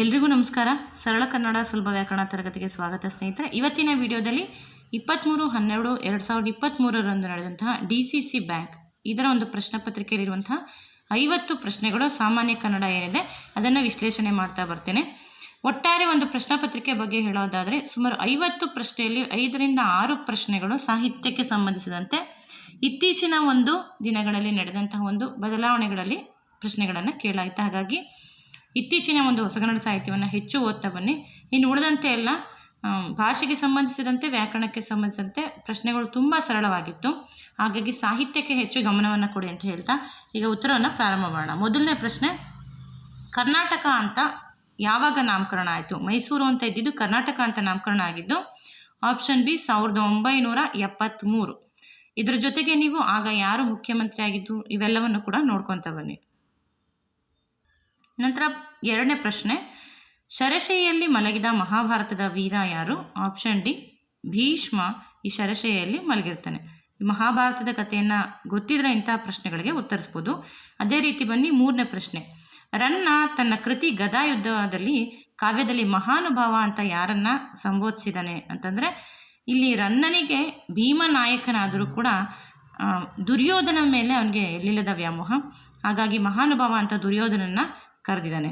ಎಲ್ರಿಗೂ ನಮಸ್ಕಾರ. ಸರಳ ಕನ್ನಡ ಸುಲಭ ವ್ಯಾಕರಣ ತರಗತಿಗೆ ಸ್ವಾಗತ ಸ್ನೇಹಿತರೆ. ಇವತ್ತಿನ ವಿಡಿಯೋದಲ್ಲಿ ಇಪ್ಪತ್ತ್ಮೂರು ಹನ್ನೆರಡು, ಎರಡು ಸಾವಿರದ ಇಪ್ಪತ್ತ್ಮೂರರಂದು ನಡೆದಂತಹ ಡಿ ಸಿ ಸಿ ಬ್ಯಾಂಕ್ ಇದರ ಒಂದು ಪ್ರಶ್ನೆ ಪತ್ರಿಕೆಯಲ್ಲಿರುವಂತಹ ಐವತ್ತು ಪ್ರಶ್ನೆಗಳು ಸಾಮಾನ್ಯ ಕನ್ನಡ ಏನಿದೆ ಅದನ್ನು ವಿಶ್ಲೇಷಣೆ ಮಾಡ್ತಾ ಬರ್ತೇನೆ. ಒಟ್ಟಾರೆ ಒಂದು ಪ್ರಶ್ನೆ ಪತ್ರಿಕೆ ಬಗ್ಗೆ ಹೇಳೋದಾದರೆ ಸುಮಾರು ಐವತ್ತು ಪ್ರಶ್ನೆಯಲ್ಲಿ ಐದರಿಂದ ಆರು ಪ್ರಶ್ನೆಗಳು ಸಾಹಿತ್ಯಕ್ಕೆ ಸಂಬಂಧಿಸಿದಂತೆ ಇತ್ತೀಚಿನ ಒಂದು ದಿನಗಳಲ್ಲಿ ನಡೆದಂತಹ ಒಂದು ಬದಲಾವಣೆಗಳಲ್ಲಿ ಪ್ರಶ್ನೆಗಳನ್ನು ಕೇಳಾಯಿತು ಹಾಗಾಗಿ ಇತ್ತೀಚಿನ ಒಂದು ಹೊಸಗನ್ನಡ ಸಾಹಿತ್ಯವನ್ನು ಹೆಚ್ಚು ಓದ್ತಾ ಬನ್ನಿ. ಇನ್ನು ಉಳಿದಂತೆ ಎಲ್ಲ ಭಾಷೆಗೆ ಸಂಬಂಧಿಸಿದಂತೆ, ವ್ಯಾಕರಣಕ್ಕೆ ಸಂಬಂಧಿಸಿದಂತೆ ಪ್ರಶ್ನೆಗಳು ತುಂಬ ಸರಳವಾಗಿತ್ತು. ಹಾಗಾಗಿ ಸಾಹಿತ್ಯಕ್ಕೆ ಹೆಚ್ಚು ಗಮನವನ್ನು ಕೊಡಿ ಅಂತ ಹೇಳ್ತಾ ಈಗ ಉತ್ತರವನ್ನು ಪ್ರಾರಂಭ ಮಾಡೋಣ. ಮೊದಲನೇ ಪ್ರಶ್ನೆ, ಕರ್ನಾಟಕ ಅಂತ ಯಾವಾಗ ನಾಮಕರಣ ಆಯಿತು? ಮೈಸೂರು ಅಂತ ಇದ್ದಿದ್ದು ಕರ್ನಾಟಕ ಅಂತ ನಾಮಕರಣ ಆಗಿದ್ದು ಆಪ್ಷನ್ ಬಿ ಸಾವಿರದ ಒಂಬೈನೂರ ಎಪ್ಪತ್ತ್ಮೂರು ಇದರ ಜೊತೆಗೆ ನೀವು ಆಗ ಯಾರು ಮುಖ್ಯಮಂತ್ರಿ ಆಗಿದ್ದು ಇವೆಲ್ಲವನ್ನು ಕೂಡ ನೋಡ್ಕೊತಾ ಬನ್ನಿ. ನಂತರ ಎರಡನೇ ಪ್ರಶ್ನೆ, ಶರಶೈಯಲ್ಲಿ ಮಲಗಿದ ಮಹಾಭಾರತದ ವೀರ ಯಾರು? ಆಪ್ಷನ್ ಡಿ ಭೀಷ್ಮ ಈ ಶರಶೈಯಲ್ಲಿ ಮಲಗಿರ್ತಾನೆ. ಮಹಾಭಾರತದ ಕಥೆಯನ್ನು ಗೊತ್ತಿದ್ರೆ ಇಂತಹ ಪ್ರಶ್ನೆಗಳಿಗೆ ಉತ್ತರಿಸ್ಬೋದು. ಅದೇ ರೀತಿ ಬನ್ನಿ ಮೂರನೇ ಪ್ರಶ್ನೆ, ರನ್ನ ತನ್ನ ಕೃತಿ ಗದಾಯುದ್ಧದಲ್ಲಿ ಕಾವ್ಯದಲ್ಲಿ ಮಹಾನುಭಾವ ಅಂತ ಯಾರನ್ನ ಸಂಬೋಧಿಸಿದಾನೆ ಅಂತಂದರೆ, ಇಲ್ಲಿ ರನ್ನನಿಗೆ ಭೀಮನಾಯಕನಾದರೂ ಕೂಡ ದುರ್ಯೋಧನ ಮೇಲೆ ಅವನಿಗೆ ಎಲ್ಲಿಲ್ಲದ ವ್ಯಾಮೋಹ. ಹಾಗಾಗಿ ಮಹಾನುಭಾವ ಅಂತ ದುರ್ಯೋಧನನ್ನ ಕರೆದಿದ್ದಾನೆ.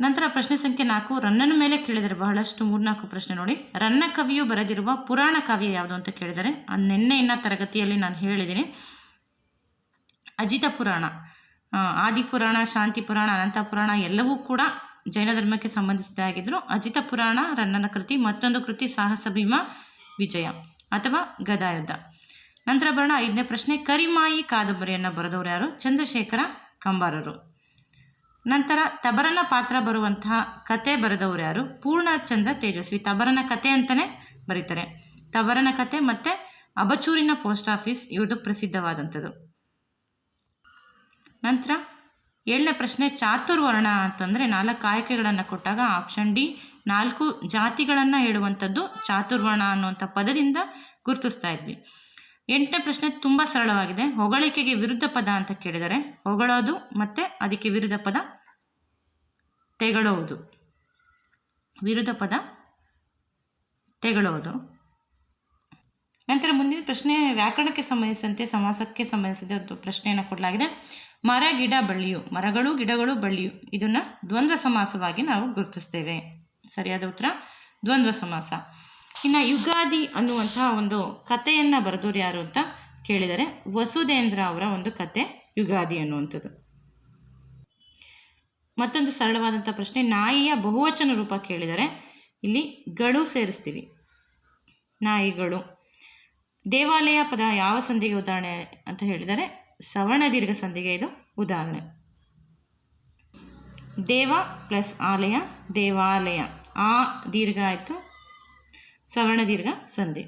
ನಂತರ ಪ್ರಶ್ನೆ ಸಂಖ್ಯೆ ನಾಲ್ಕು, ರನ್ನನ ಮೇಲೆ ಕೇಳಿದರೆ ಬಹಳಷ್ಟು ಮೂರ್ನಾಲ್ಕು ಪ್ರಶ್ನೆ ನೋಡಿ. ರನ್ನ ಕವಿಯು ಬರೆದಿರುವ ಪುರಾಣ ಕಾವ್ಯ ಯಾವುದು ಅಂತ ಕೇಳಿದರೆ ನಿನ್ನೆ ಇನ್ನ ತರಗತಿಯಲ್ಲಿ ನಾನು ಹೇಳಿದ್ದೀನಿ. ಅಜಿತ ಪುರಾಣ ಆದಿ ಆದಿಪುರಾಣ ಶಾಂತಿ ಪುರಾಣ, ಅನಂತ ಪುರಾಣ ಎಲ್ಲವೂ ಕೂಡ ಜೈನ ಧರ್ಮಕ್ಕೆ ಸಂಬಂಧಿಸಿದ್ದಾಗಿದ್ದರು ಅಜಿತ ಪುರಾಣ, ರನ್ನನ ಕೃತಿ, ಮತ್ತೊಂದು ಕೃತಿ ಸಾಹಸ ಭೀಮ ವಿಜಯ ಅಥವಾ ಗದಾಯುದ್ಧ. ನಂತರ ಬರೋಣ, ಐದನೇ ಪ್ರಶ್ನೆ, ಕರಿಮಾಯಿ ಕಾದಂಬರಿಯನ್ನು ಬರೆದವರು ಯಾರು? ಚಂದ್ರಶೇಖರ ಕಂಬಾರರು. ನಂತರ ತಬರನ ಪಾತ್ರ ಬರುವಂತಹ ಕತೆ ಬರೆದವರು ಯಾರು? ಪೂರ್ಣಚಂದ್ರ ತೇಜಸ್ವಿ. ತಬರನ ಕತೆ ಅಂತಲೇ ಬರೀತಾರೆ. ತಬರನ ಕತೆ ಮತ್ತು ಅಬಚೂರಿನ ಪೋಸ್ಟ್ ಆಫೀಸ್ ಇವ್ರದ್ದು ಪ್ರಸಿದ್ಧವಾದಂಥದ್ದು. ನಂತರ ಏಳನೇ ಪ್ರಶ್ನೆ, ಚಾತುರ್ವರ್ಣ ಅಂತಂದರೆ ನಾಲ್ಕು ಆಯ್ಕೆಗಳನ್ನು ಕೊಟ್ಟಾಗ ಆಪ್ಷನ್ ಡಿ, ನಾಲ್ಕು ಜಾತಿಗಳನ್ನು ಹೇಳುವಂಥದ್ದು ಚಾತುರ್ವರ್ಣ ಅನ್ನುವಂಥ ಪದದಿಂದ ಗುರುತಿಸ್ತಾ ಇದ್ವಿ. ಎಂಟನೇ ಪ್ರಶ್ನೆ ತುಂಬ ಸರಳವಾಗಿದೆ. ಹೊಗಳಿಕೆಗೆ ವಿರುದ್ಧ ಪದ ಅಂತ ಕೇಳಿದರೆ ಹೊಗಳೋದು ಮತ್ತು ಅದಕ್ಕೆ ವಿರುದ್ಧ ಪದ ತೆಗಳೋದು. ವಿರುದ್ಧ ಪದ ತೆಗಳೋದು. ನಂತರ ಮುಂದಿನ ಪ್ರಶ್ನೆ, ವ್ಯಾಕರಣಕ್ಕೆ ಸಂಬಂಧಿಸಿದಂತೆ ಸಮಾಸಕ್ಕೆ ಸಂಬಂಧಿಸಿದಂತೆ ಒಂದು ಪ್ರಶ್ನೆಯನ್ನು ಕೊಡಲಾಗಿದೆ. ಮರ, ಗಿಡ, ಬಳ್ಳಿಯು. ಮರಗಳು, ಗಿಡಗಳು, ಬಳ್ಳಿಯು. ಇದನ್ನು ದ್ವಂದ್ವ ಸಮಾಸವಾಗಿ ನಾವು ಗುರುತಿಸ್ತೇವೆ. ಸರಿಯಾದ ಉತ್ತರ, ದ್ವಂದ್ವ ಸಮಾಸ. ಇನ್ನು ಯುಗಾದಿ ಅನ್ನುವಂತಹ ಒಂದು ಕಥೆಯನ್ನು ಬರೆದವರು ಯಾರು ಅಂತ ಕೇಳಿದರೆ ವಸುಧೇಂದ್ರ ಅವರ ಒಂದು ಕತೆ ಯುಗಾದಿ ಅನ್ನುವಂಥದ್ದು. ಮತ್ತೊಂದು ಸರಳವಾದಂಥ ಪ್ರಶ್ನೆ, ನಾಯಿಯ ಬಹುವಚನ ರೂಪ ಕೇಳಿದರೆ ಇಲ್ಲಿ ಗಳು ಸೇರಿಸ್ತೀವಿ. ನಾಯಿಗಳು. ದೇವಾಲಯ ಪದ ಯಾವ ಸಂಧಿಗೆ ಉದಾಹರಣೆ ಅಂತ ಹೇಳಿದರೆ ಸವರ್ಣ ದೀರ್ಘ ಸಂಧಿಗೆ ಇದು ಉದಾಹರಣೆ. ದೇವ ಪ್ಲಸ್ ಆಲಯ, ದೇವಾಲಯ. ಆ ದೀರ್ಘ ಆಯಿತು ಸವರ್ಣ ದೀರ್ಘ ಸಂಧಿ.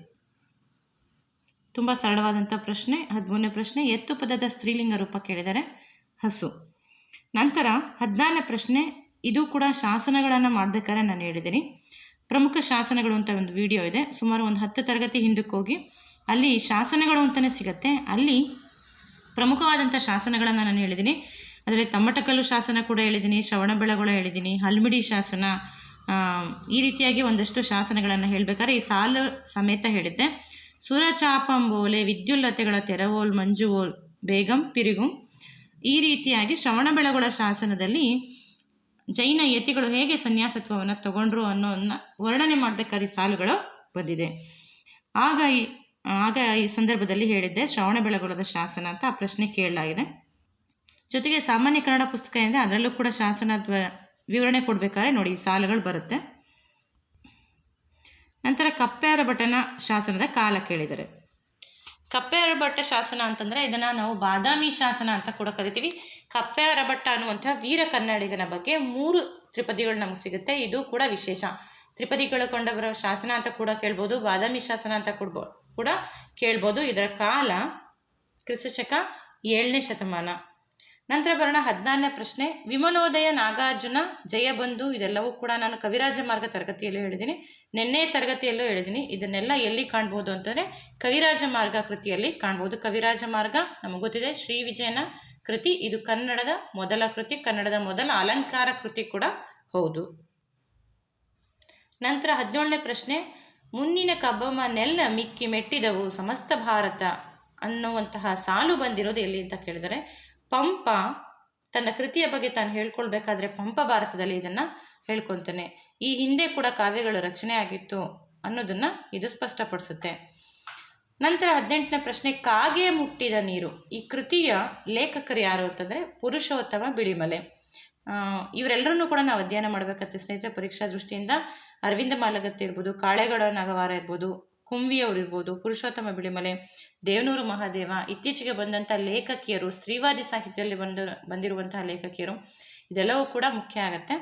ತುಂಬ ಸರಳವಾದಂಥ ಪ್ರಶ್ನೆ, ಹದಿಮೂರನೇ ಪ್ರಶ್ನೆ, ಎತ್ತು ಪದದ ಸ್ತ್ರೀಲಿಂಗ ರೂಪ ಕೇಳಿದರೆ ಹಸು. ನಂತರ ಹದಿನಾರನೇ ಪ್ರಶ್ನೆ, ಇದು ಕೂಡ ಶಾಸನಗಳನ್ನು ಮಾಡಬೇಕಾದ್ರೆ ನಾನು ಹೇಳಿದ್ದೀನಿ. ಪ್ರಮುಖ ಶಾಸನಗಳು ಅಂತ ಒಂದು ವಿಡಿಯೋ ಇದೆ. ಸುಮಾರು ಒಂದು ಹತ್ತು ತರಗತಿ ಹಿಂದಕ್ಕೆ ಹೋಗಿ ಅಲ್ಲಿ ಶಾಸನಗಳು ಅಂತಲೇ ಸಿಗುತ್ತೆ. ಅಲ್ಲಿ ಪ್ರಮುಖವಾದಂಥ ಶಾಸನಗಳನ್ನು ನಾನು ಹೇಳಿದ್ದೀನಿ. ಅದರಲ್ಲಿ ತಮ್ಮಟಕಲ್ಲು ಶಾಸನ ಕೂಡ ಹೇಳಿದ್ದೀನಿ, ಶ್ರವಣಬೆಳಗೊಳ ಹೇಳಿದ್ದೀನಿ, ಹಲ್ಮಿಡಿ ಶಾಸನ ಈ ರೀತಿಯಾಗಿ ಒಂದಷ್ಟು ಶಾಸನಗಳನ್ನು ಹೇಳಬೇಕಾದ್ರೆ ಈ ಸಾಲು ಸಮೇತ ಹೇಳಿದ್ದೆ. ಸುರಚಾಪಂಬೋಲೆ ವಿದ್ಯುಲ್ಲತೆಗಳ ತೆರವೋಲ್, ಮಂಜುವೋಲ್, ಬೇಗಂ, ಪಿರಿಗುಂ. ಈ ರೀತಿಯಾಗಿ ಶ್ರವಣಬೆಳಗೊಳ ಶಾಸನದಲ್ಲಿ ಜೈನ ಯತಿಗಳು ಹೇಗೆ ಸನ್ಯಾಸತ್ವವನ್ನು ತಗೊಂಡ್ರು ಅನ್ನೋದನ್ನ ವರ್ಣನೆ ಮಾಡಬೇಕಾದ್ರೆ ಸಾಲುಗಳು ಬಂದಿದೆ. ಆಗ ಈ ಆಗ ಈ ಸಂದರ್ಭದಲ್ಲಿ ಹೇಳಿದ್ದೆ ಶ್ರವಣಬೆಳಗೊಳದ ಶಾಸನ ಅಂತ ಆ ಪ್ರಶ್ನೆ ಕೇಳಲಾಗಿದೆ. ಜೊತೆಗೆ ಸಾಮಾನ್ಯ ಕನ್ನಡ ಪುಸ್ತಕ ಇದೆ ಅದರಲ್ಲೂ ಕೂಡ ಶಾಸನದ ವಿವರಣೆ ಕೊಡಬೇಕಾದ್ರೆ ನೋಡಿ ಸಾಲುಗಳು ಬರುತ್ತೆ. ನಂತರ ಕಪ್ಪೆಯರ ಭಟ್ಟನ ಶಾಸನದ ಕಾಲ ಕೇಳಿದರೆ. ಕಪ್ಪೆಯರ ಭಟ್ಟ ಶಾಸನ ಅಂತಂದರೆ ಇದನ್ನು ನಾವು ಬಾದಾಮಿ ಶಾಸನ ಅಂತ ಕೂಡ ಕರಿತೀವಿ. ಕಪ್ಪೆಯರ ಭಟ್ಟ ಅನ್ನುವಂಥ ವೀರ ಕನ್ನಡಿಗನ ಬಗ್ಗೆ ಮೂರು ತ್ರಿಪದಿಗಳು ನಮಗೆ ಸಿಗುತ್ತೆ. ಇದು ಕೂಡ ವಿಶೇಷ. ತ್ರಿಪದಿಗಳು ಕೊಂಡ ಬರೋ ಶಾಸನ ಅಂತ ಕೂಡ ಕೇಳ್ಬೋದು, ಬಾದಾಮಿ ಶಾಸನ ಅಂತ ಕೊಡ್ಬೋ ಕೂಡ ಕೇಳ್ಬೋದು. ಇದರ ಕಾಲ ಕ್ರಿಸ್ತಶಕ ಏಳನೇ ಶತಮಾನ. ನಂತರ ಬರೋಣ ಹದಿನಾರನೇ ಪ್ರಶ್ನೆ. ವಿಮಲೋದಯ, ನಾಗಾರ್ಜುನ ಜಯಬಂಧು ಇದೆಲ್ಲವೂ ಕೂಡ ನಾನು ಕವಿರಾಜ ಮಾರ್ಗ ತರಗತಿಯಲ್ಲೂ ಹೇಳಿದ್ದೀನಿ. ನಿನ್ನೆ ತರಗತಿಯಲ್ಲೂ ಹೇಳಿದ್ದೀನಿ. ಇದನ್ನೆಲ್ಲ ಎಲ್ಲಿ ಕಾಣ್ಬೋದು ಅಂತಂದರೆ ಕವಿರಾಜ ಮಾರ್ಗ ಕೃತಿಯಲ್ಲಿ ಕಾಣ್ಬೋದು. ಕವಿರಾಜ ಮಾರ್ಗ ನಮಗೆ ಗೊತ್ತಿದೆ, ಶ್ರೀ ವಿಜಯನ ಕೃತಿ. ಇದು ಕನ್ನಡದ ಮೊದಲ ಕೃತಿ, ಕನ್ನಡದ ಮೊದಲ ಅಲಂಕಾರ ಕೃತಿ ಕೂಡ ಹೌದು. ನಂತರ ಹದಿನೇಳನೇ ಪ್ರಶ್ನೆ. ಮುನ್ನಿನ ಕಬ್ಬಮ್ಮನೆಲ್ಲ ಮಿಕ್ಕಿ ಮೆಟ್ಟಿದವು, ಸಮಸ್ತ ಭಾರತ ಅನ್ನುವಂತಹ ಸಾಲು ಬಂದಿರೋದು ಎಲ್ಲಿ ಅಂತ ಕೇಳಿದರೆ ಪಂಪ ತನ್ನ ಕೃತಿಯ ಬಗ್ಗೆ ತಾನು ಹೇಳ್ಕೊಳ್ಬೇಕಾದ್ರೆ ಪಂಪ ಭಾರತದಲ್ಲಿ ಇದನ್ನು ಹೇಳ್ಕೊತಾನೆ ಈ ಹಿಂದೆ ಕೂಡ ಕಾವ್ಯಗಳು ರಚನೆ ಆಗಿತ್ತು ಅನ್ನೋದನ್ನು ಇದು ಸ್ಪಷ್ಟಪಡಿಸುತ್ತೆ. ನಂತರ ಹದಿನೆಂಟನೇ ಪ್ರಶ್ನೆ, ಕಾಗೆ ಮುಟ್ಟಿದ ನೀರು. ಈ ಕೃತಿಯ ಲೇಖಕರು ಯಾರು ಅಂತಂದರೆ ಪುರುಷೋತ್ತಮ ಬಿಳಿಮಲೆ. ಇವರೆಲ್ಲರನ್ನೂ ಕೂಡ ನಾವು ಅಧ್ಯಯನ ಮಾಡಬೇಕಂತ ಸ್ನೇಹಿತರೆ, ಪರೀಕ್ಷಾ ದೃಷ್ಟಿಯಿಂದ ಅರವಿಂದ ಮಾಲಗತ್ತಿ ಇರ್ಬೋದು, ಕಾಳೆಗೌಡ ನಾಗವಾರ ಇರ್ಬೋದು ಕುಂವಿಯವರು ಇರ್ಬೋದು ಪುರುಷೋತ್ತಮ ಬಿಳಿಮಲೆ, ದೇವನೂರು ಮಹಾದೇವ, ಇತ್ತೀಚೆಗೆ ಬಂದಂಥ ಲೇಖಕಿಯರು, ಸ್ತ್ರೀವಾದಿ ಸಾಹಿತ್ಯದಲ್ಲಿ ಬಂದ, ಬಂದಿರುವಂತಹ ಲೇಖಕಿಯರು, ಇದೆಲ್ಲವೂ ಕೂಡ ಮುಖ್ಯ ಆಗತ್ತೆ.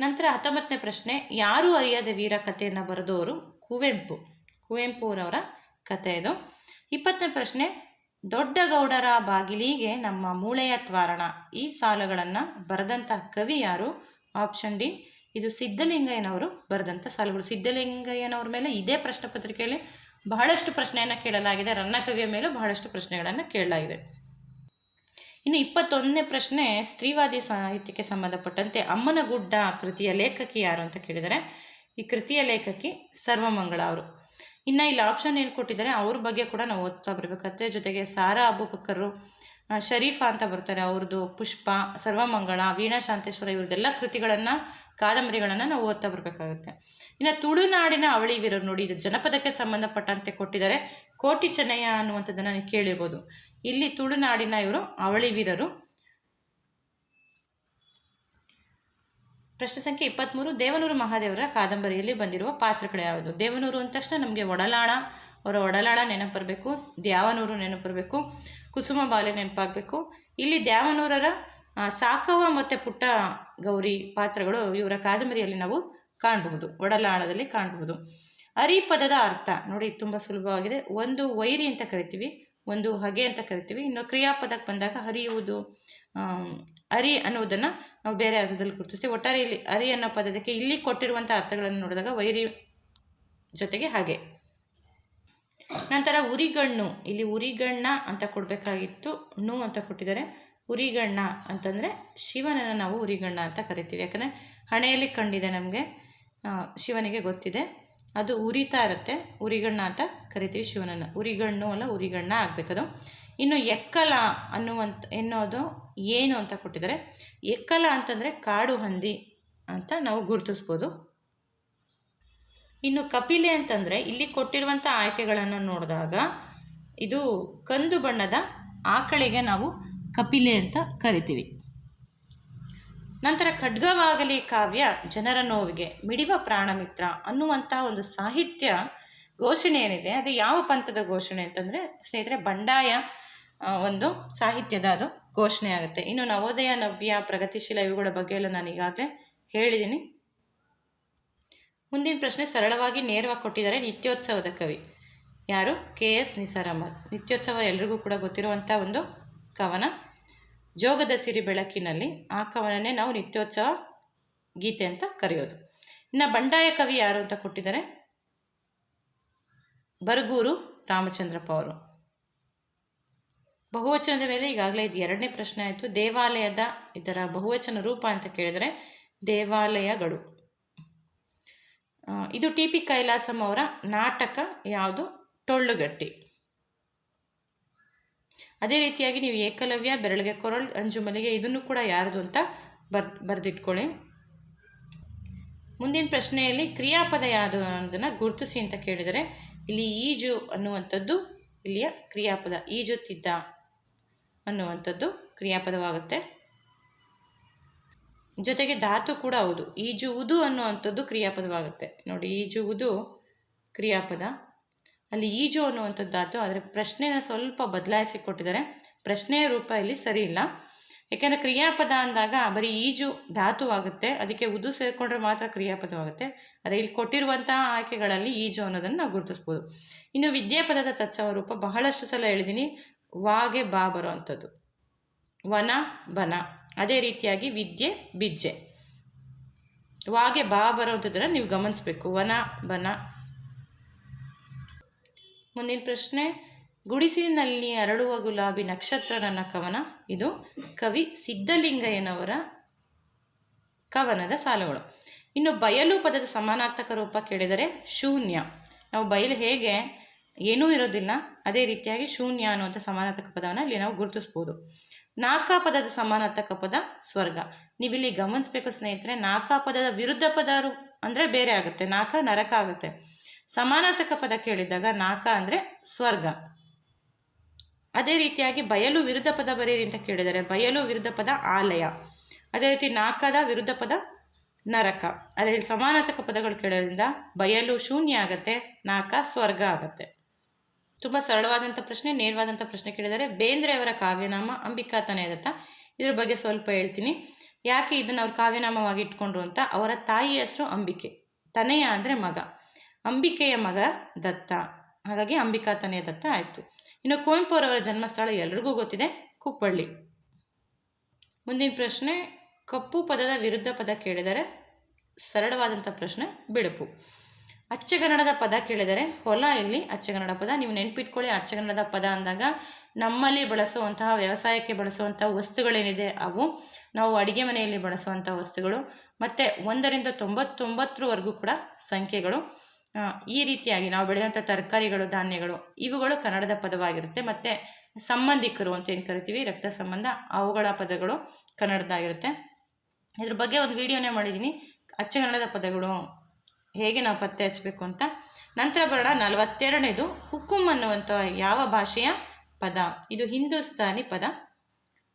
ನಂತರ ಹತ್ತೊಂಬತ್ತನೇ ಪ್ರಶ್ನೆ, ಯಾರು ಅರಿಯದ ವೀರ ಕಥೆಯನ್ನು ಬರೆದವರು ಕುವೆಂಪು. ಕುವೆಂಪು ಅವರವರ ಕಥೆ ಇದು. ಇಪ್ಪತ್ತನೇ ಪ್ರಶ್ನೆ, ದೊಡ್ಡ ಗೌಡರ ಬಾಗಿಲಿಗೆ ನಮ್ಮ ಮೂಳೆಯ ತ್ವಾರಣ. ಈ ಸಾಲುಗಳನ್ನು ಬರೆದಂಥ ಕವಿ ಯಾರು? ಆಪ್ಷನ್ ಡಿ ಇದು ಸಿದ್ಧಲಿಂಗಯ್ಯನವರು ಬರೆದಂಥ ಸಾಲುಗಳು. ಸಿದ್ಧಲಿಂಗಯ್ಯನವ್ರ ಮೇಲೆ ಇದೇ ಪ್ರಶ್ನೆ ಪತ್ರಿಕೆಯಲ್ಲಿ ಬಹಳಷ್ಟು ಪ್ರಶ್ನೆಯನ್ನು ಕೇಳಲಾಗಿದೆ. ರನ್ನಕವಿಯ ಮೇಲೂ ಬಹಳಷ್ಟು ಪ್ರಶ್ನೆಗಳನ್ನು ಕೇಳಲಾಗಿದೆ. ಇನ್ನು ಇಪ್ಪತ್ತೊಂದನೇ ಪ್ರಶ್ನೆ, ಸ್ತ್ರೀವಾದಿ ಸಾಹಿತ್ಯಕ್ಕೆ ಸಂಬಂಧಪಟ್ಟಂತೆ ಅಮ್ಮನಗುಡ್ಡ ಕೃತಿಯ ಲೇಖಕಿ ಯಾರು ಅಂತ ಕೇಳಿದರೆ, ಈ ಕೃತಿಯ ಲೇಖಕಿ ಸರ್ವಮಂಗಳ ಅವರು. ಇನ್ನು ಇಲ್ಲಿ ಆಪ್ಷನ್ ಏನು ಕೊಟ್ಟಿದ್ದಾರೆ, ಅವ್ರ ಬಗ್ಗೆ ಕೂಡ ನಾವು ಓದ್ತಾ ಬರಬೇಕಾಗುತ್ತೆ ಜೊತೆಗೆ ಸಾರಾ ಅಬುಬಕ್ಕರು ಶರೀಫಾ ಅಂತ ಬರ್ತಾರೆ ಅವ್ರದ್ದು ಪುಷ್ಪ, ಸರ್ವಮಂಗಳ, ವೀಣಾ, ಶಾಂತೇಶ್ವರ ಇವ್ರದ್ದೆಲ್ಲ ಕೃತಿಗಳನ್ನು, ಕಾದಂಬರಿಗಳನ್ನು ನಾವು ಓದ್ತಾ ಬರಬೇಕಾಗುತ್ತೆ. ಇನ್ನು ತುಳುನಾಡಿನ ಅವಳಿ ವೀರರು ನೋಡಿ ಇದು ಜನಪದಕ್ಕೆ ಸಂಬಂಧಪಟ್ಟಂತೆ ಕೊಟ್ಟಿದ್ದಾರೆ ಕೋಟಿ ಚೆನ್ನಯ್ಯ ಅನ್ನುವಂಥದ್ದನ್ನು ನೀವು ಕೇಳಿರ್ಬೋದು. ಇಲ್ಲಿ ತುಳುನಾಡಿನ ಇವರು ಅವಳಿ ವೀರರು. ಪ್ರಶ್ನೆ ಸಂಖ್ಯೆ ಇಪ್ಪತ್ತ್ಮೂರು ದೇವನೂರು ಮಹಾದೇವರ ಕಾದಂಬರಿಯಲ್ಲಿ ಬಂದಿರುವ ಪಾತ್ರಗಳು ಯಾವುದು? ದೇವನೂರು ಅಂದ ತಕ್ಷಣ ನಮಗೆ ಒಡಲಾಳ, ಅವರ ಒಡಲಾಳ ನೆನಪು ಬರಬೇಕು, ದ್ಯಾವನೂರು ನೆನಪು ಬರಬೇಕು. ಕುಸುಮ ಬಾಲೆ ನೆನಪಾಗಬೇಕು. ಇಲ್ಲಿ ದ್ಯಾವನೂರರ ಸಾಕವ ಮತ್ತು ಪುಟ್ಟ ಗೌರಿ ಪಾತ್ರಗಳು ಇವರ ಕಾದಂಬರಿಯಲ್ಲಿ ನಾವು ಕಾಣಬಹುದು, ಒಡಲಾಳದಲ್ಲಿ ಕಾಣಬಹುದು. ಅರಿ ಪದದ ಅರ್ಥ, ನೋಡಿ ತುಂಬ ಸುಲಭವಾಗಿದೆ. ಒಂದು ವೈರಿ ಅಂತ ಕರಿತೀವಿ, ಒಂದು ಹಗೆ ಅಂತ ಕರಿತೀವಿ. ಇನ್ನು ಕ್ರಿಯಾಪದಕ್ಕೆ ಬಂದಾಗ ಹರಿಯುವುದು ಅರಿ ಅನ್ನುವುದನ್ನು ನಾವು ಬೇರೆ ಅರ್ಥದಲ್ಲಿ ಗುರುತಿಸ್ತೀವಿ. ಒಟ್ಟಾರೆ ಇಲ್ಲಿ ಅರಿ ಅನ್ನೋ ಪದಕ್ಕೆ ಇಲ್ಲಿ ಕೊಟ್ಟಿರುವಂಥ ಅರ್ಥಗಳನ್ನು ನೋಡಿದಾಗ ವೈರಿ ಜೊತೆಗೆ ಹಾಗೆ. ನಂತರ ಉರಿಗಣ್ಣು. ಇಲ್ಲಿ ಉರಿಗಣ್ಣ ಅಂತ ಕೊಡಬೇಕಾಗಿತ್ತು. ನು ಅಂತ ಕೊಟ್ಟಿದ್ದಾರೆ. ಉರಿಗಣ್ಣ ಅಂತಂದರೆ ಶಿವನನ್ನು ನಾವು ಉರಿಗಣ್ಣ ಅಂತ ಕರಿತೀವಿ. ಯಾಕಂದರೆ ಹಣೆಯಲ್ಲಿ ಕಂಡಿದೆ ನಮಗೆ. ಶಿವನಿಗೆ ಗೊತ್ತಿದೆ. ಅದು ಉರಿತಾ ಇರುತ್ತೆ. ಉರಿಗಣ್ಣ ಅಂತ ಕರಿತೀವಿ ಶಿವನನ್ನು. ಉರಿಗಣ್ಣು ಅಲ್ಲ, ಉರಿಗಣ್ಣ ಆಗಬೇಕದು ಇನ್ನು ಎಕ್ಕಲ ಅನ್ನುವಂಥ ಎನ್ನೋದು ಏನು ಅಂತ ಕೊಟ್ಟಿದ್ದಾರೆ. ಎಕ್ಕಲ ಅಂತಂದರೆ ಕಾಡು ಹಂದಿ ಅಂತ ನಾವು ಗುರುತಿಸ್ಬೋದು. ಇನ್ನು ಕಪಿಲೆ ಅಂತಂದರೆ ಇಲ್ಲಿ ಕೊಟ್ಟಿರುವಂಥ ಆಯ್ಕೆಗಳನ್ನು ನೋಡಿದಾಗ ಇದು ಕಂದು ಬಣ್ಣದ ಆಕಳಿಗೆ ನಾವು ಕಪಿಲೆ ಅಂತ ಕರಿತೀವಿ. ನಂತರ ಖಡ್ಗವಾಗಲಿ ಕಾವ್ಯ ಜನರ ನೋವಿಗೆ ಮಿಡಿವ ಪ್ರಾಣಮಿತ್ರ ಅನ್ನುವಂಥ ಒಂದು ಸಾಹಿತ್ಯ ಘೋಷಣೆ ಏನಿದೆ, ಅದು ಯಾವ ಪಂಥದ ಘೋಷಣೆ ಅಂತಂದರೆ ಸ್ನೇಹಿತರೆ ಬಂಡಾಯ ಒಂದು ಸಾಹಿತ್ಯದ ಅದು ಘೋಷಣೆ ಆಗುತ್ತೆ. ಇನ್ನು ನವೋದಯ, ನವ್ಯ, ಪ್ರಗತಿಶೀಲ ಇವುಗಳ ಬಗ್ಗೆ ಎಲ್ಲ ನಾನು ಈಗಾಗಲೇ ಹೇಳಿದ್ದೀನಿ ಮುಂದಿನ ಪ್ರಶ್ನೆ ಸರಳವಾಗಿ ನೇರವಾಗಿ ಕೊಟ್ಟಿದ್ದಾರೆ ನಿತ್ಯೋತ್ಸವದ ಕವಿ. ಯಾರು? ಕೆ. ಎಸ್. ನಿಸಾರ್ ಅಹಮದ್ ನಿತ್ಯೋತ್ಸವ ಎಲ್ರಿಗೂ ಕೂಡ ಗೊತ್ತಿರುವಂಥ ಒಂದು ಕವನ. ಜೋಗದ ಸಿರಿ ಬೆಳಕಿನಲ್ಲಿ ಆ ಕವನನೇ ನಾವು ನಿತ್ಯೋತ್ಸವ ಗೀತೆ ಅಂತ ಕರೆಯೋದು. ಇನ್ನು ಬಂಡಾಯ ಕವಿ ಯಾರು ಅಂತ ಕೊಟ್ಟಿದ್ದಾರೆ? ಬರಗೂರು ರಾಮಚಂದ್ರಪ್ಪ ಅವರು. ಬಹುವಚನದ ಮೇಲೆ ಈಗಾಗಲೇ ಇದು ಎರಡನೇ ಪ್ರಶ್ನೆ ಆಯಿತು. ದೇವಾಲಯದ ಇದರ ಬಹುವಚನ ರೂಪ ಅಂತ ಕೇಳಿದರೆ ದೇವಾಲಯಗಳು. ಇದು ಟಿ ಪಿ ಕೈಲಾಸಂ ಅವರ ನಾಟಕ, ಯಾವುದು? ಟೊಳ್ಳುಗಟ್ಟಿ. ಅದೇ ರೀತಿಯಾಗಿ ನೀವು ಏಕಲವ್ಯ, ಬೆರಳಿಗೆ ಕೊರಳ್ ಅಂಜುಮಲಿಗೆ ಇದನ್ನು ಕೂಡ ಯಾರ್ದು ಅಂತ ಬರ್, ಬರೆದಿಟ್ಕೊಳ್ಳಿ. ಮುಂದಿನ ಪ್ರಶ್ನೆಯಲ್ಲಿ ಕ್ರಿಯಾಪದ ಯಾವುದು ಅನ್ನೋದನ್ನು ಗುರುತಿಸಿ ಅಂತ ಕೇಳಿದರೆ, ಇಲ್ಲಿ ಈಜು ಅನ್ನುವಂಥದ್ದು, ಇಲ್ಲಿಯ ಕ್ರಿಯಾಪದ ಈಜುತ್ತಿದ್ದ ಅನ್ನುವಂಥದ್ದು ಕ್ರಿಯಾಪದವಾಗುತ್ತೆ. ಜೊತೆಗೆ ಧಾತು ಕೂಡ ಹೌದು. ಈಜುವುದು ಅನ್ನುವಂಥದ್ದು ಕ್ರಿಯಾಪದವಾಗುತ್ತೆ. ನೋಡಿ, ಈಜುವುದು ಕ್ರಿಯಾಪದ. ಅಲ್ಲಿ ಈಜು ಅನ್ನುವಂಥದ್ದು ಧಾತು, ಆದರೆ ಪ್ರಶ್ನೆನ ಸ್ವಲ್ಪ ಬದಲಾಯಿಸಿ ಕೊಟ್ಟಿದ್ದಾರೆ. ಪ್ರಶ್ನೆಯ ರೂಪ ಇಲ್ಲಿ ಸರಿ ಇಲ್ಲ. ಯಾಕೆಂದರೆ ಕ್ರಿಯಾಪದ ಅಂದಾಗ ಬರೀ ಈಜು ಧಾತುವಾಗುತ್ತೆ. ಅದಕ್ಕೆ ಉದು ಸೇರಿಕೊಂಡ್ರೆ ಮಾತ್ರ ಕ್ರಿಯಾಪದವಾಗುತ್ತೆ. ಆದರೆ ಇಲ್ಲಿ ಕೊಟ್ಟಿರುವಂತಹ ಆಯ್ಕೆಗಳಲ್ಲಿ ಈಜು ಅನ್ನೋದನ್ನು ನಾವು ಗುರುತಿಸ್ಬೋದು. ಇನ್ನು ವಿದ್ಯಾಪದದ ತತ್ಸವ ರೂಪ, ಬಹಳಷ್ಟು ಸಲ ಹೇಳಿದ್ದೀನಿ. ವಾಗೆ ಬಾ ಬರೋ ಅಂಥದ್ದು ವನ, ಬನ. ಅದೇ ರೀತಿಯಾಗಿ ವಿದ್ಯೆ, ಬಿಜ್ಜೆ. ವಾಗೆ ಬಾ ಬರೋವಂಥದ್ದನ್ನು ನೀವು ಗಮನಿಸಬೇಕು. ವನ, ಬನ. ಮುಂದಿನ ಪ್ರಶ್ನೆ. ಗುಡಿಸಿನಲ್ಲಿ ಅರಳುವ ಗುಲಾಬಿ ನಕ್ಷತ್ರ ನನ್ನ ಕವನ. ಇದು ಕವಿ ಸಿದ್ಧಲಿಂಗಯ್ಯನವರ ಕವನದ ಸಾಲುಗಳು. ಇನ್ನು ಬಯಲು ಪದದ ಸಮಾನಾರ್ಥಕ ರೂಪ ಕೇಳಿದರೆ ಶೂನ್ಯ. ನಾವು ಬಯಲು ಹೇಗೆ? ಏನೂ ಇರೋದಿಲ್ಲ. ಅದೇ ರೀತಿಯಾಗಿ ಶೂನ್ಯ ಅನ್ನುವಂಥ ಸಮಾನಾರ್ಥಕ ಪದವನ್ನು ಇಲ್ಲಿ ನಾವು ಗುರುತಿಸ್ಬೋದು. ನಾಕ ಪದದ ಸಮಾನಾರ್ಥಕ ಪದ ಸ್ವರ್ಗ. ನೀವಿಲ್ಲಿ ಗಮನಿಸ್ಬೇಕು ಸ್ನೇಹಿತರೆ ನಾಕ ಪದದ ವಿರುದ್ಧ ಪದ ರು- ಅಂದರೆ ಬೇರೆ ಆಗುತ್ತೆ. ನಾಕ ನರಕ ಆಗುತ್ತೆ. ಸಮಾನಾರ್ಥಕ ಪದ ಕೇಳಿದಾಗ ನಾಕ ಅಂದರೆ ಸ್ವರ್ಗ. ಅದೇ ರೀತಿಯಾಗಿ ಬಯಲು ವಿರುದ್ಧ ಪದ ಬರೆಯಿರಿ ಅಂತ ಕೇಳಿದರೆ, ಬಯಲು ವಿರುದ್ಧ ಪದ ಆಲಯ. ಅದೇ ರೀತಿ ನಾಕದ ವಿರುದ್ಧ ಪದ ನರಕ. ಅದರಲ್ಲಿ ಸಮಾನಾರ್ಥಕ ಪದಗಳು ಕೇಳೋದ್ರಿಂದ ಬಯಲು ಶೂನ್ಯ ಆಗುತ್ತೆ, ನಾಕ ಸ್ವರ್ಗ ಆಗುತ್ತೆ. ತುಂಬ ಸರಳವಾದಂಥ ಪ್ರಶ್ನೆ ನೇರವಾದಂಥ ಪ್ರಶ್ನೆ ಕೇಳಿದರೆ, ಬೇಂದ್ರೆಯವರ ಕಾವ್ಯನಾಮ ಅಂಬಿಕಾ ದತ್ತ ಇದ್ರ ಬಗ್ಗೆ ಸ್ವಲ್ಪ ಹೇಳ್ತೀನಿ. ಯಾಕೆ ಇದನ್ನು ಅವ್ರು ಕಾವ್ಯನಾಮವಾಗಿ ಇಟ್ಕೊಂಡ್ರು ಅಂತ? ಅವರ ತಾಯಿ ಹೆಸರು ಅಂಬಿಕೆ, ತನೆಯ ಅಂದರೆ ಮಗ. ಅಂಬಿಕೆಯ ಮಗ ದತ್ತ. ಹಾಗಾಗಿ ಅಂಬಿಕಾ ತನೆಯ ದತ್ತ ಆಯಿತು. ಇನ್ನು ಕುವೆಂಪು ಅವರವರ ಜನ್ಮಸ್ಥಳ ಎಲ್ರಿಗೂ ಗೊತ್ತಿದೆ, ಕುಪ್ಪಳ್ಳಿ. ಮುಂದಿನ ಪ್ರಶ್ನೆ, ಕಪ್ಪು ಪದದ ವಿರುದ್ಧ ಪದ ಕೇಳಿದರೆ ಸರಳವಾದಂಥ ಪ್ರಶ್ನೆ ಬಿಡುಪು ಅಚ್ಚಗನ್ನಡದ ಪದ ಕೇಳಿದರೆ ಹೊಲ ಇಲ್ಲಿ ಅಚ್ಚಗನ್ನಡ ಪದ. ನೀವು ನೆನ್ಪಿಟ್ಕೊಳ್ಳಿ, ಅಚ್ಚಗನ್ನಡದ ಪದ ಅಂದಾಗ ನಮ್ಮಲ್ಲಿ ಬಳಸುವಂತಹ, ವ್ಯವಸಾಯಕ್ಕೆ ಬಳಸುವಂಥ ವಸ್ತುಗಳೇನಿದೆ ಅವು. ನಾವು ಅಡುಗೆ ಮನೆಯಲ್ಲಿ ಬಳಸುವಂಥ ವಸ್ತುಗಳು. ಮತ್ತು ಒಂದರಿಂದ ತೊಂಬತ್ತೊಂಬತ್ತರವರೆಗೂ ಕೂಡ ಸಂಖ್ಯೆಗಳು. ಈ ರೀತಿಯಾಗಿ ನಾವು ಬೆಳೆಯುವಂಥ ತರಕಾರಿಗಳು, ಧಾನ್ಯಗಳು, ಇವುಗಳು ಕನ್ನಡದ ಪದವಾಗಿರುತ್ತೆ. ಮತ್ತು ಸಂಬಂಧಿಕರು ಅಂತ ಏನು ಕರಿತೀವಿ? ರಕ್ತ ಸಂಬಂಧ. ಅವುಗಳ ಪದಗಳು ಕನ್ನಡದಾಗಿರುತ್ತೆ ಇದ್ರ ಬಗ್ಗೆ ಒಂದು ವಿಡಿಯೋನೇ ಮಾಡಿದ್ದೀನಿ. ಅಚ್ಚಗನ್ನಡದ ಪದಗಳು. ಹೇಗೆ ನಾವು ಪತ್ತೆ ಹಚ್ಚಬೇಕು ಅಂತ. ನಂತರ ಬರೋಣ ನಲವತ್ತೆರಡನೇದು, ಹುಕುಂ ಅನ್ನುವಂಥ ಯಾವ ಭಾಷೆಯ ಪದ? ಇದು ಹಿಂದೂಸ್ತಾನಿ ಪದ.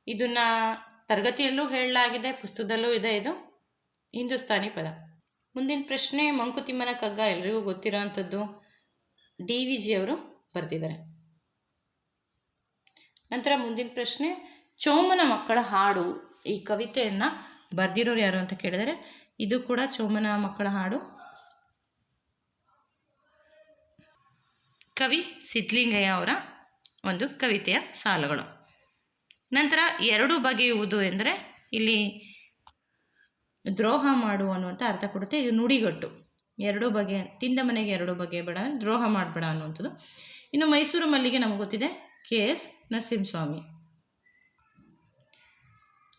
ಇದನ್ನು ತರಗತಿಯಲ್ಲೂ ಹೇಳಲಾಗಿದೆ, ಪುಸ್ತಕದಲ್ಲೂ ಇದೆ ಇದು. ಹಿಂದೂಸ್ತಾನಿ ಪದ. ಮುಂದಿನ ಪ್ರಶ್ನೆ, ಮಂಕುತಿಮ್ಮನ ಕಗ್ಗ ಎಲ್ರಿಗೂ ಗೊತ್ತಿರೋ ಅಂಥದ್ದು ಡಿ ವಿ ಜಿ ಅವರು ಬರೆದಿದ್ದಾರೆ. ನಂತರ ಮುಂದಿನ ಪ್ರಶ್ನೆ, ಚೋಮನ ಮಕ್ಕಳ ಹಾಡು. ಈ ಕವಿತೆಯನ್ನು ಬರೆದಿರೋರು ಯಾರು ಅಂತ ಕೇಳಿದರೆ, ಇದು ಕೂಡ ಚೋಮನ ಮಕ್ಕಳ ಹಾಡು. ಕವಿ ಸಿದ್ಧಲಿಂಗಯ್ಯ ಅವರ ಒಂದು ಕವಿತೆಯ ಸಾಲುಗಳು. ನಂತರ ಎರಡು ಬಗೆಯುವುದು ಎಂದರೆ ಇಲ್ಲಿ ದ್ರೋಹ ಮಾಡು ಅನ್ನುವಂಥ ಅರ್ಥ ಕೊಡುತ್ತೆ. ಇದು ನುಡಿಗಟ್ಟು. ಎರಡು ಬಗೆ, ತಿಂದ ಮನೆಗೆ ಎರಡು ಬಗೆ ಬೇಡ, ದ್ರೋಹ ಮಾಡಬೇಡ ಅನ್ನುವಂಥದ್ದು. ಇನ್ನು ಮೈಸೂರು ಮಲ್ಲಿಗೆ ನಮಗೆ ಗೊತ್ತಿದೆ, ಕೆ. ಎಸ್. ನರಸಿಂಹಸ್ವಾಮಿ.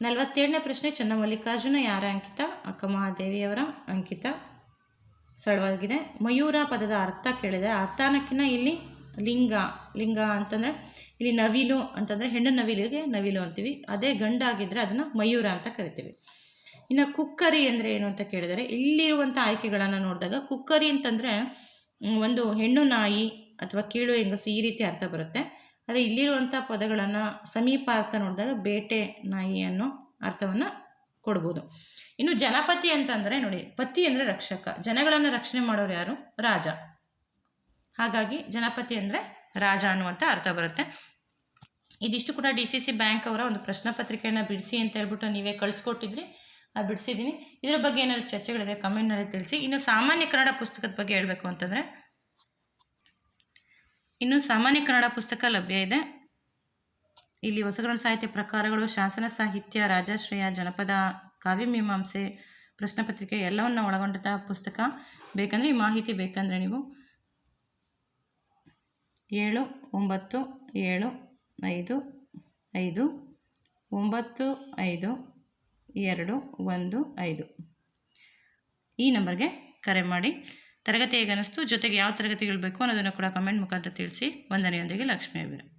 ನಲವತ್ತೇಳನೇ ಪ್ರಶ್ನೆ, ಚನ್ನಮಲ್ಲಿಕಾರ್ಜುನ ಯಾರ ಅಂಕಿತ? ಅಕ್ಕ ಮಹಾದೇವಿಯವರ ಅಂಕಿತ? ಸರಳವಾಗಿದೆ. ಮಯೂರ ಪದದ ಅರ್ಥ ಕೇಳಿದೆ ಅರ್ಥನಕ್ಕಿಂತ ಇಲ್ಲಿ ಲಿಂಗ ಲಿಂಗ ಅಂತಂದರೆ ಇಲ್ಲಿ ನವಿಲು ಅಂತಂದರೆ ಹೆಣ್ಣು ನವಿಲಿಗೆ ನವಿಲು ಅಂತೀವಿ. ಅದೇ ಗಂಡಾಗಿದ್ದರೆ ಅದನ್ನು ಮಯೂರ ಅಂತ ಕರಿತೀವಿ. ಇನ್ನು ಕುಕ್ಕರಿ ಅಂದರೆ ಏನು ಅಂತ ಕೇಳಿದರೆ ಇಲ್ಲಿರುವಂಥ ಆಯ್ಕೆಗಳನ್ನು ನೋಡಿದಾಗ ಕುಕ್ಕರಿ ಅಂತಂದರೆ ಒಂದು ಹೆಣ್ಣು ನಾಯಿ ಅಥವಾ ಕೀಳು ಹೆಂಗಸು ಈ ರೀತಿ ಅರ್ಥ ಬರುತ್ತೆ. ಆದರೆ ಇಲ್ಲಿರುವಂಥ ಪದಗಳನ್ನು ಸಮೀಪ ಅರ್ಥ ನೋಡಿದಾಗ ಬೇಟೆ ನಾಯಿ ಅನ್ನೋ ಅರ್ಥವನ್ನು ಕೊಡ್ಬೋದು. ಇನ್ನು ಜನಪತಿ ಅಂತಂದರೆ ನೋಡಿ, ಪತಿ ಅಂದರೆ ರಕ್ಷಕ. ಜನಗಳನ್ನು ರಕ್ಷಣೆ ಮಾಡೋರು ಯಾರು? ರಾಜ. ಹಾಗಾಗಿ ಜನಪತಿ ಅಂದರೆ ರಾಜ ಅನ್ನುವಂಥ ಅರ್ಥ ಬರುತ್ತೆ. ಇದಿಷ್ಟು ಕೂಡ ಡಿ ಸಿ ಸಿ ಬ್ಯಾಂಕ್ ಅವರ ಒಂದು ಪ್ರಶ್ನೆ ಪತ್ರಿಕೆಯನ್ನು ಬಿಡಿಸಿ ಅಂತ ಹೇಳ್ಬಿಟ್ಟು ನೀವೇ ಕಳಿಸ್ಕೊಟ್ಟಿದ್ರಿ. ಅದು ಬಿಡಿಸಿದ್ದೀನಿ ಇದರ ಬಗ್ಗೆ ಏನಾದ್ರು ಚರ್ಚೆಗಳಿದೆ ಕಮೆಂಟ್ನಲ್ಲಿ ತಿಳಿಸಿ. ಇನ್ನು ಸಾಮಾನ್ಯ ಕನ್ನಡ ಪುಸ್ತಕದ ಬಗ್ಗೆ ಹೇಳಬೇಕು ಅಂತಂದರೆ, ಇನ್ನು ಸಾಮಾನ್ಯ ಕನ್ನಡ ಪುಸ್ತಕ ಲಭ್ಯ ಇದೆ. ಇಲ್ಲಿ ಹೊಸಗನ್ನಡ ಸಾಹಿತ್ಯ ಪ್ರಕಾರಗಳು, ಶಾಸನ ಸಾಹಿತ್ಯ, ರಾಜಾಶ್ರಯ, ಜನಪದ ಕಾವ್ಯಮೀಮಾಂಸೆ ಪ್ರಶ್ನೆ ಪತ್ರಿಕೆ ಎಲ್ಲವನ್ನು ಒಳಗೊಂಡಂತಹ ಪುಸ್ತಕ. ಬೇಕಂದರೆ ಈ ಮಾಹಿತಿ ಬೇಕಂದರೆ ನೀವು ಏಳು, ಒಂಬತ್ತು, ಏಳು, ಐದು ಐದು, ಒಂಬತ್ತು, ಐದು, ಎರಡು, ಒಂದು, ಐದು. ಈ ನಂಬರ್ಗೆ ಕರೆ ಮಾಡಿ. ತರಗತಿ ಹೇಗೆ ಅನ್ನಿಸ್ತು ಜೊತೆಗೆ ಯಾವ ತರಗತಿಗಳು ಬೇಕು ಅನ್ನೋದನ್ನು ಕೂಡ ಕಮೆಂಟ್ ಮುಖಾಂತರ ತಿಳಿಸಿ. ವಂದನೆಯೊಂದಿಗೆ ಲಕ್ಷ್ಮೀ ಅಭಿರ